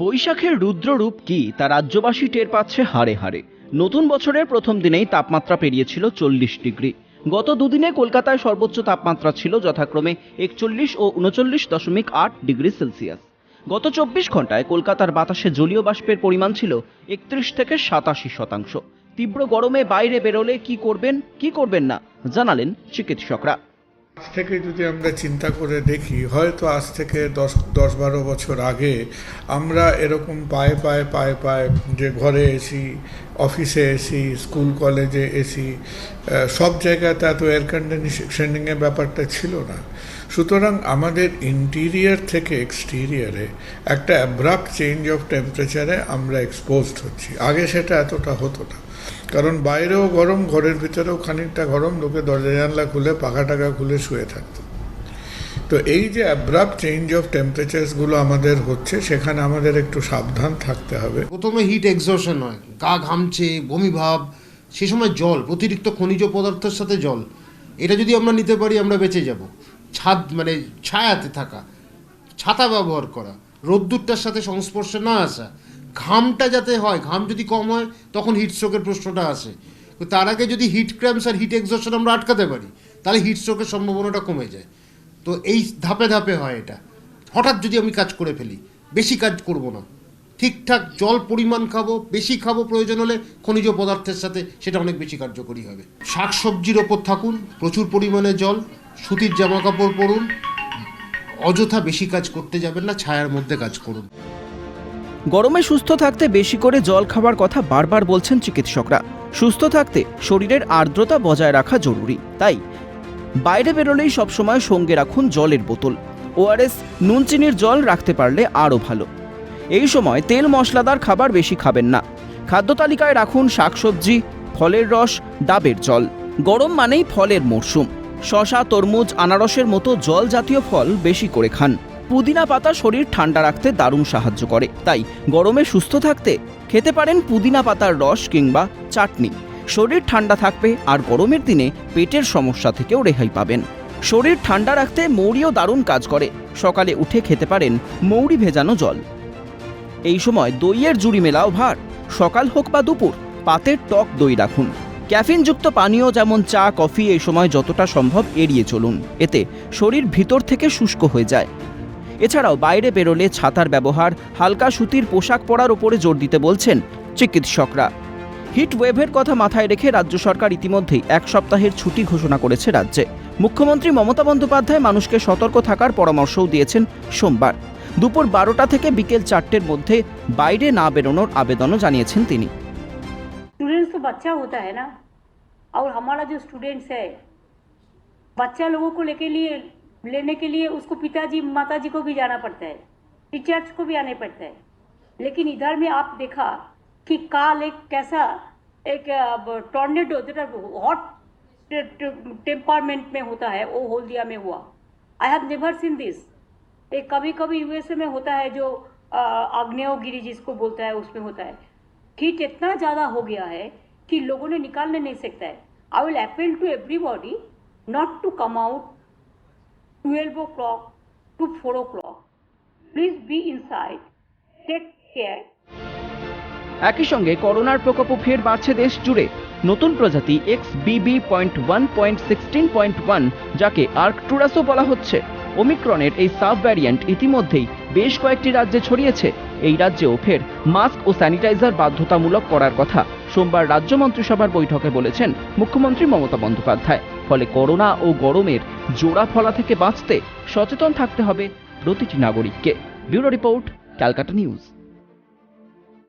বৈশাখের রুদ্ররূপ কি তা রাজ্যবাসী টের পাচ্ছে হাড়ে হাড়ে। নতুন বছরের প্রথম দিনেই তাপমাত্রা পেরিয়েছিল চল্লিশ ডিগ্রি। গত দুদিনে কলকাতায় সর্বোচ্চ তাপমাত্রা ছিল যথাক্রমে একচল্লিশ ও উনচল্লিশ দশমিক আট ডিগ্রি সেলসিয়াস। গত চব্বিশ ঘন্টায় কলকাতার বাতাসে জলীয় বাষ্পের পরিমাণ ছিল একত্রিশ থেকে সাতাশি শতাংশ। তীব্র গরমে বাইরে বেরোলে কি করবেন কি করবেন না, জানালেন চিকিৎসকরা। আজ থেকে যদি আমরা চিন্তা করে দেখি, হয়তো আজ থেকে দশ দশ বারো বছর আগে আমরা এরকম পায়ে পায়ে পায়ে পায়ে যে ঘরে এসি, অফিসে এসি, স্কুল কলেজে এসি সব জায়গাতে এত এয়ার কন্ডিশনিংয়ের ব্যাপারটা ছিল না। সুতরাং আমাদের ইন্টিরিয়ার থেকে এক্সটিরিয়ারে একটা অ্যাব্রাপ্ট চেঞ্জ অফ টেম্পারেচারে আমরা এক্সপোজড হচ্ছি। আগে সেটা এতটা হতো না। কারণ বাইরেও গরম, ঘরের ভিতরেও খানিকটা গরম, লোকে দরজা জানলা খুলে, পাখা টাকা খুলে শুয়ে থাকতো। তো এই যে অ্যাব্রাপ্ট চেঞ্জ অফ টেম্পারেচারসগুলো আমাদের হচ্ছে, সেখানে আমাদের একটু সাবধান থাকতে হবে। প্রথমে হিট এক্সর্শন হয়। গা ঘামছে, বমি ভাব, সে সময় জল, অতিরিক্ত খনিজ পদার্থের সাথে জল। এটা যদি আমরা নিতে পারি, আমরা বেঁচে যাব। ছাদ মানে ছায়াতে থাকা, ছাতা ব্যবহার করা, রোদ্দুরটার সাথে সংস্পর্শে না আসা ঘামটা যাতে হয়, ঘাম যদি কম হয়, তখন হিট স্ট্রোকের প্রশ্নটা আসে। তো তার আগে যদি হিট ক্র্যাম্পস আর হিট এক্সর্শন আমরা আটকাতে পারি, তাহলে হিট স্ট্রোকের সম্ভাবনাটা কমে যায়। তো এই ধাপে ধাপে হয় এটা। হঠাৎ যদি আমি কাজ করে ফেলি, বেশি কাজ করব না। ঠিকঠাক জল পরিমাণ খাব, বেশি খাব প্রয়োজন হলে খনিজ পদার্থের সাথে সেটা অনেক বেশি কার্যকরী হবে। শাকসবজির ওপর থাকুন, প্রচুর পরিমাণে জল, সুতির জামা কাপড় পরুন, অযথা বেশি কাজ করতে যাবেন না, ছায়ার মধ্যে কাজ করুন। গরমে সুস্থ থাকতে বেশি করে জল খাওয়ার কথা বারবার বলছেন চিকিৎসকরা। সুস্থ থাকতে শরীরের আর্দ্রতা বজায় রাখা জরুরি। তাই বাইরে বেরোলেই সবসময় সঙ্গে রাখুন জলের বোতল। ওআরএস নুন চিনির জল রাখতে পারলে আরও ভালো। এই সময় তেল মশলাদার খাবার বেশি খাবেন না। খাদ্য তালিকায় রাখুন শাকসবজি, ফলের রস, ডাবের জল। গরম মানেই ফলের মরশুম। শশা তরমুজ, আনারসের মতো জল জাতীয় ফল বেশি করে খান। পুদিনা পাতা শরীর ঠান্ডা রাখতে দারুণ সাহায্য করে। তাই গরমে সুস্থ থাকতে খেতে পারেন পুদিনা পাতার রস কিংবা চাটনি। শরীর ঠান্ডা থাকবে আর গরমের দিনে পেটের সমস্যা থেকেও রেহাই পাবেন। শরীর ঠান্ডা রাখতে মৌরিও দারুণ কাজ করে। সকালে উঠে খেতে পারেন মৌরি ভেজানো জল। এই সময় দইয়ের জুড়ি মেলাও ভার। সকাল হোক বা দুপুর, পাতের টক দই রাখুন। ক্যাফিনযুক্ত পানীয় যেমন চা, কফি এই সময় যতটা সম্ভব এড়িয়ে চলুন। এতে শরীর ভিতর থেকে শুষ্ক হয়ে যায়। এছাড়াও বাইরে বেরোলে ছাতার ব্যবহার হালকা সুতির পোশাক পরার উপরে জোর দিতে বলছেন চিকিৎসকরা হিট ওয়েভের কথা মাথায় রেখে রাজ্য সরকার ইতিমধ্যেই এক সপ্তাহের ছুটি ঘোষণা করেছে রাজ্যে মুখ্যমন্ত্রী মমতা বন্দ্যোপাধ্যায় মানুষকে সতর্ক থাকার পরামর্শও দিয়েছেন সোমবার দুপুর বারোটা থেকে বিকেল চারটের মধ্যে বাইরে না বেরোনোর আবেদনও জানিয়েছেন তিনি स्टूडेंट्स तो बच्चा होता है ना और हमारा जो स्टूडेंट्स है बच्चा लोगों को लेके लिए लेने के लिए उसको पिताजी, माताजी को भी जाना पड़ता है। टीचर्स को भी आने पड़ता है। लेकिन इधर में आप देखा कि काल एक कैसा, एक टॉर्नेडो যেটা हॉट टेम्परमेंट में होता है, वो होल्दिया में हुआ। I have never seen this एक कभी कभी यूएसए में होता है जो आग्नेयगिरी जिसको बोलता है, उसमें होता है। हीट इतना ज़्यादा हो गया है कि लोगों ने निकालने नहीं सकता है। I will appeal to everybody not to come out 12 o'clock to 4 o'clock. Please be inside. Take care. একই সঙ্গে করোনার প্রকোপও ফের বাড়ছে দেশ জুড়ে নতুন প্রজাতি X B B point one point sixteen point one যাকে আর্কটুরাসও বলা হচ্ছে ওমিক্রনের এই সাব ভ্যারিয়েন্ট ইতিমধ্যেই বেশ কয়েকটি রাজ্যে ছড়িয়েছে এই রাজ্যেও ফের মাস্ক ও স্যানিটাইজার বাধ্যতামূলক করার কথা সোমবার রাজ্য মন্ত্রিসভার বৈঠকে বলেছেন মুখ্যমন্ত্রী মমতা বন্দ্যোপাধ্যায় ফলে করোনা ও গরমের জোড়া ফলা থেকে বাঁচতে সচেতন থাকতে হবে প্রতিটি নাগরিককে। Bureau report, Calcutta news.